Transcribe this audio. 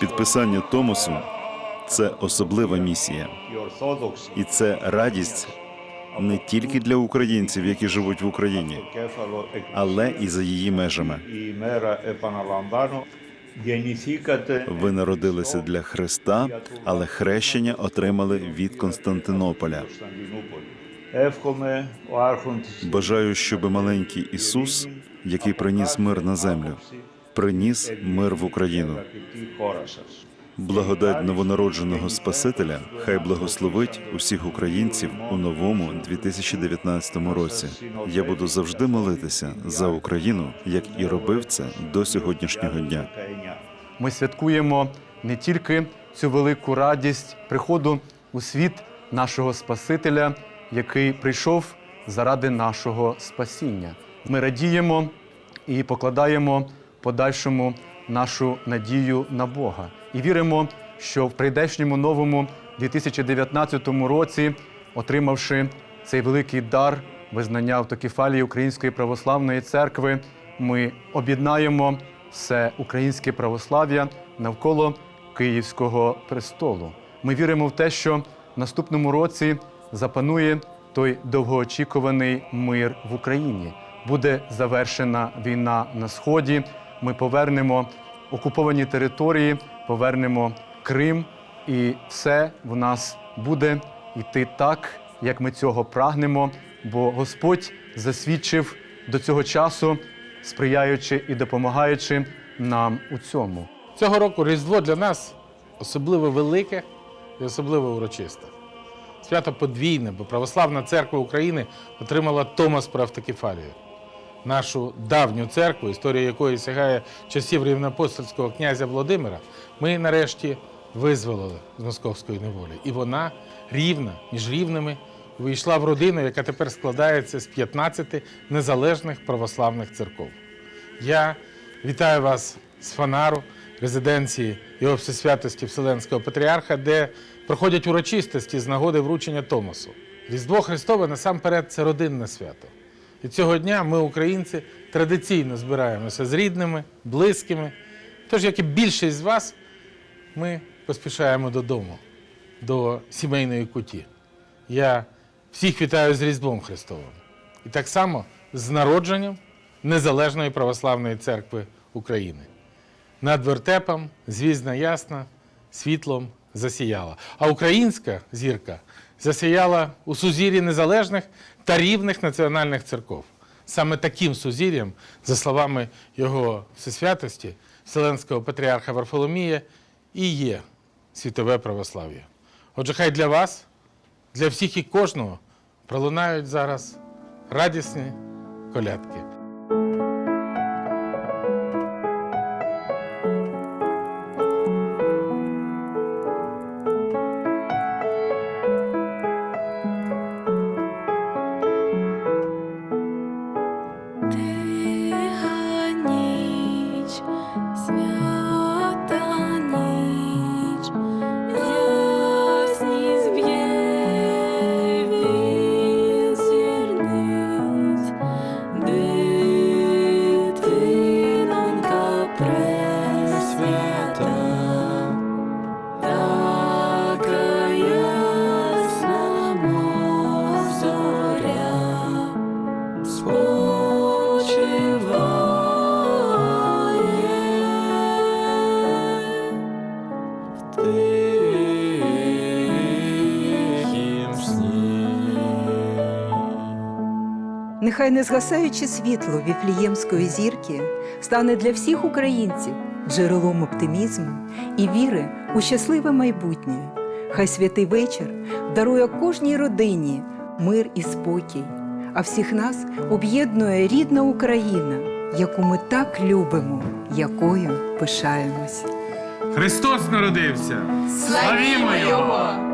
Підписання Томосу це особлива місія. І це радість не тільки для українців, які живуть в Україні, але і за її межами. Ви народилися для Христа, але хрещення отримали від Константинополя. Бажаю, щоб маленький Ісус, який приніс мир на землю, приніс мир в Україну. Благодать новонародженого Спасителя хай благословить усіх українців у новому 2019 році. Я буду завжди молитися за Україну, як і робив це до сьогоднішнього дня. Ми святкуємо не тільки цю велику радість приходу у світ нашого Спасителя, який прийшов заради нашого спасіння. Ми радіємо і покладаємо подальшому нашу надію на Бога і віримо, що в прийдешньому новому 2019 році, отримавши цей великий дар визнання автокефалії Української православної церкви, ми об'єднаємо все українське православ'я навколо Київського престолу. Ми віримо в те, що в наступному році запанує той довгоочікуваний мир в Україні. Буде завершена війна на сході. Ми повернемо окуповані території, повернемо Крим, і все в нас буде йти так, як ми цього прагнемо. Бо Господь засвідчив до цього часу, сприяючи і допомагаючи нам у цьому. Цього року Різдво для нас особливо велике і особливо урочисте. Свято подвійне, бо Православна церква України отримала Томас про автокефалію. Нашу давню церкву, історія якої сягає часів рівноапостольського князя Володимира, ми нарешті визволили з московської неволі. І вона рівна між рівними вийшла в родину, яка тепер складається з 15 незалежних православних церков. Я вітаю вас з Фанару, резиденції його всесвятості Вселенського патріарха, де проходять урочистості з нагоди вручення Томосу. Різдво Христове насамперед це родинне свято. І цього дня ми, українці, традиційно збираємося з рідними, близькими. Тож, як і більшість з вас, ми поспішаємо додому, до сімейної куті. Я всіх вітаю з Різдвом Христовим. І так само з народженням Незалежної православної церкви України. Над вертепом звізна ясна, світлом засіяла. А українська зірка засіяла у сузір'ї незалежних та рівних національних церков. Саме таким сузір'ям, за словами його всесвятості, Вселенського патріарха Варфоломія, і є світове православ'я. Отже, хай для вас, для всіх і кожного пролунають зараз радісні колядки. Спочиває в тихім сні. Нехай незгасаюче світло віфліємської зірки стане для всіх українців джерелом оптимізму і віри у щасливе майбутнє. Хай святий вечір дарує кожній родині мир і спокій, а всіх нас об'єднує рідна Україна, яку ми так любимо, якою пишаємось. Христос народився! Славімо Його!